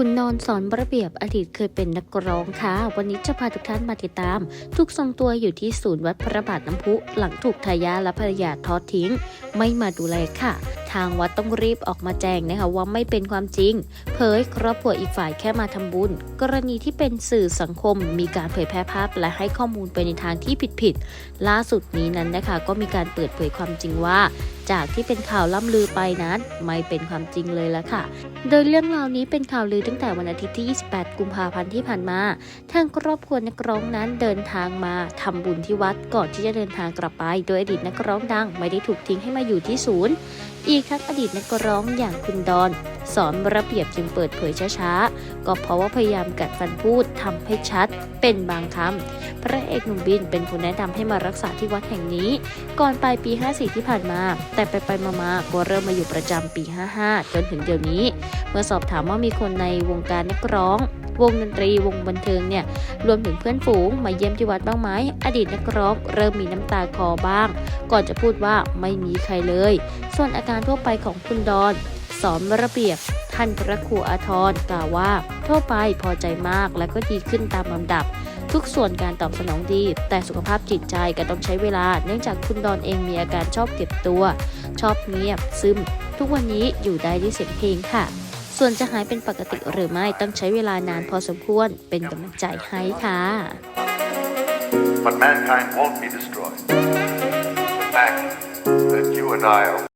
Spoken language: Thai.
คุณนอนสอนระเบียบอดีตเคยเป็นนักร้องค่ะ วันนี้จะพาทุกท่านมาติดตาม ทุกทรงตัวอยู่ที่ศูนย์วัดพระบาทน้ำพุ หลังถูกทายาและภรรยาทอดทิ้ง ไม่มาดูแลค่ะทางวัดต้องรีบออกมาแจ้งนะคะว่าไม่เป็นความจริง เผยครอบครัวอีกฝ่ายแค่มาทำบุญ กรณีที่เป็นสื่อสังคมมีการเผยแพร่ภาพ และให้ข้อมูลไปในทางที่ผิดๆล่าสุดนี้นั้นนะคะก็มีการเปิดเผยความจริงว่าจากที่เป็นข่าวล่ำลือไปนั้นไม่เป็นความจริงเลยละค่ะ โดยเรื่องราวนี้เป็นข่าวลือตั้งแต่วันอาทิตย์ที่ 28 กุมภาพันธ์ที่ผ่านมา ทางครอบครัวนักร้องนั้นเดินทางมาทำบุญที่วัดก่อนที่จะเดินทางกลับไป โดยอดีตนักร้องดังไม่ได้ถูกทิ้งให้มาอยู่ที่ศูนย์ อีกทั้งอดีตนักร้องอย่างคุณดอน สอนระเบียบจึงเปิดเผยช้าๆ ก็เพราะว่าพยายามกัดฟันพูดทำให้ชัด เป็นบางคำพระเอกหนุ่มบินเป็นผู้แนะนำให้มารักษาที่วัดแห่งนี้ ก่อนปลายปี 54 ที่ผ่านมา แต่ไปไปมาๆก็เริ่มมาอยู่ประจำปี 55 จนถึงเดี๋ยวนี้ เมื่อสอบถามว่ามีคนในวงการนักร้องวงดนตรีวงบันเทิงเนี่ยรวมถึงเพื่อนฝูงมาเยี่ยมที่วัดบ้างไหมอดีตนักร้องเริ่มมีน้ำตาคอบ้าง ก่อนจะพูดว่าไม่มีใครเลย ส่วนอาการทั่วไปของคุณดอน สอนระเบียบ ท่านพระครูอาทรกล่าวว่าทั่วไปพอใจมากและก็ดีขึ้นตามลำดับ ทุกส่วนการตอบสนองดี แต่สุขภาพจิตใจก็ต้องใช้เวลา เนื่องจากคุณดอนเองมีอาการชอบเก็บตัว ชอบเงียบ ซึม ทุกวันนี้อยู่ได้ด้วยเสียงเพลงค่ะ ส่วนจะหายเป็นปกติหรือไม่ต้องใช้เวลานานพอสมควรเป็นกำลังใจให้ค่ะ But mankind won't be destroyed. The fact that you and I are